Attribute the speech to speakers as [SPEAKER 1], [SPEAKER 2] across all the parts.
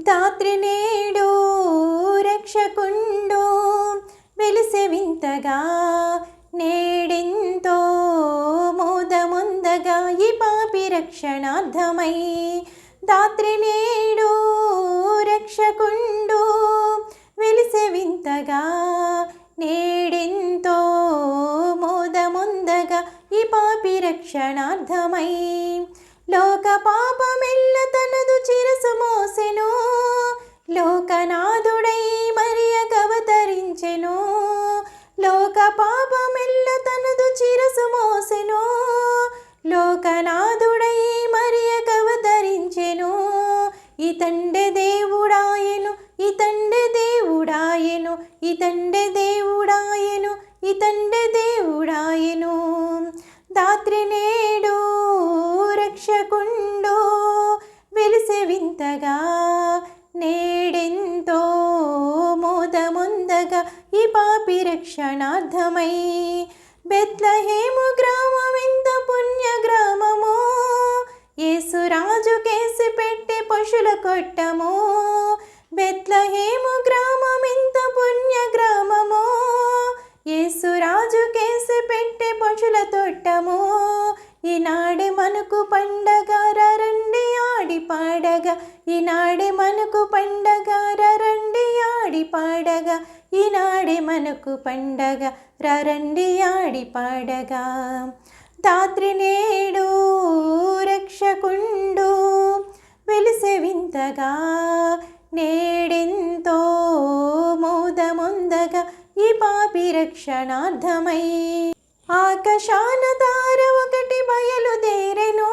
[SPEAKER 1] దాత్రి నేడు రక్షకుండు. వెలిసె వింతగా నేడెంతో మోదముందగా ఈ పాపి రక్షణార్థమై. దాత్రి నేడు రక్షకుండు. వెలిసె వింతగా నేడెంతో మోదముందగా ఈ పాపి రక్షణార్థమై. లోక పాపమెల్ల తనదు చిరసు మోసెను. లోకనాథుడై మరియ కవతరించెను. లోక పాపమెల్ల తనదు చిరసు మోసెను. లోకనాథుడై మరియ కవతరించెను. ఇతండె దేవుడాయను ఇతండె దేవుడాయను ఇతండె దేవుడాయను ఇతండె దేవుడాయను. దాత్రి నేడు రక్షకుండు వెలిసె వింతగా నేడెంతో మోదముందగా ఈ పాపి రక్షణార్థమై. బెత్లహేము గ్రామం ఎంత పుణ్య గ్రామము యేసురాజు కేసి పెట్టి పశుల కొట్టము. బెత్లహేము మనకు పండగ రండి ఆడి పాడగా. ఈనాడే మనకు పండగ రండి ఆడి పాడగా. ఈనాడే మనకు పండగ రండి ఆడి పాడగా. దాత్రి నేడు రక్షకుండు వెలిసే వింతగా. నేడెంతో మోదముందగా ఈ పాపి రక్షణార్థమై. ఆకాశాన తార ఒకటి బయలుదేరెను.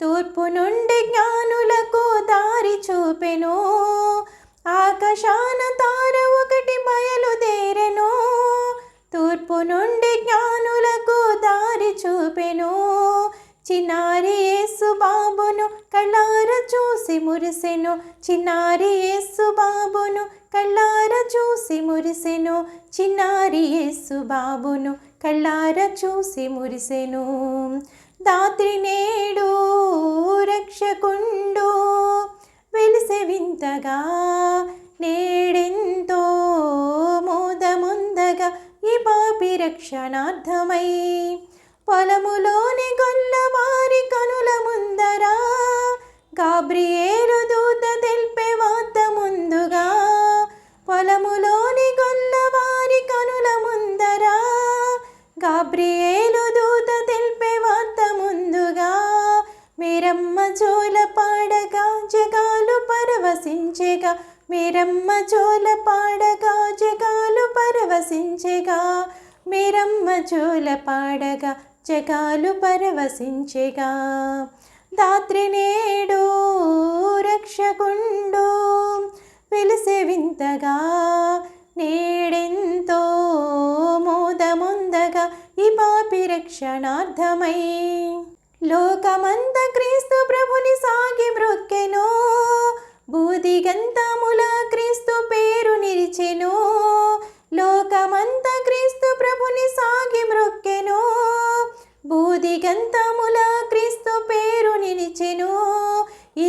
[SPEAKER 1] తూర్పు నుండి జ్ఞానులకు దారి చూపెను. ఆకాశాన తార చిన్నారి యేసు బాబును కళ్ళార చూసి మురిసెను. చిన్నారి యేసు బాబును కళ్ళార చూసి మురిసెను. చిన్నారి యేసు బాబును కళ్ళార చూసి మురిసెను. దాత్రి నేడు రక్షకుండు వెలిసె వింతగా నేడెంతో మోదముందగా ఈ పాపి రక్షణార్థమై పొలములోని గొల్లవారి కనుల ముందరా గాబ్రియేలు దూత తెలిపే వార్త ముందుగా. పొలములోని గొల్లవారి కనుల ముందరా గాబ్రియేలు దూత తెలిపే వార్త ముందుగా. మీరమ్మ జోల పాడగా జగాలు పరవశించెగా మీరమ్మ జోల పాడగా జగాలు పరవశించెగా. మీరమ్మ జోల పాడగా చకాలు పరవశించెగా. దాత్రి నేడు రక్షకుండు. వెలిసె వింతగా నేడెంతో మోదముందగా ఈ పాపి రక్షణార్థమై. లోకమంత క్రీస్తు ప్రభుని సాగి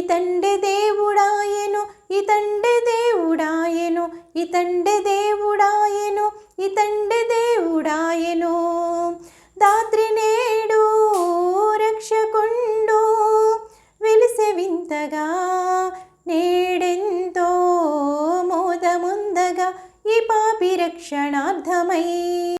[SPEAKER 1] ఇతండె దేవుడాయను ఇతండె దేవుడాయను ఇతండె దేవుడాయను ఇతండె దేవుడాయను. దాత్రి నేడు రక్షకుండు వెలిసె వింతగా నేడెంతో మోదముందగా ఈ పాపి రక్షణార్థమై.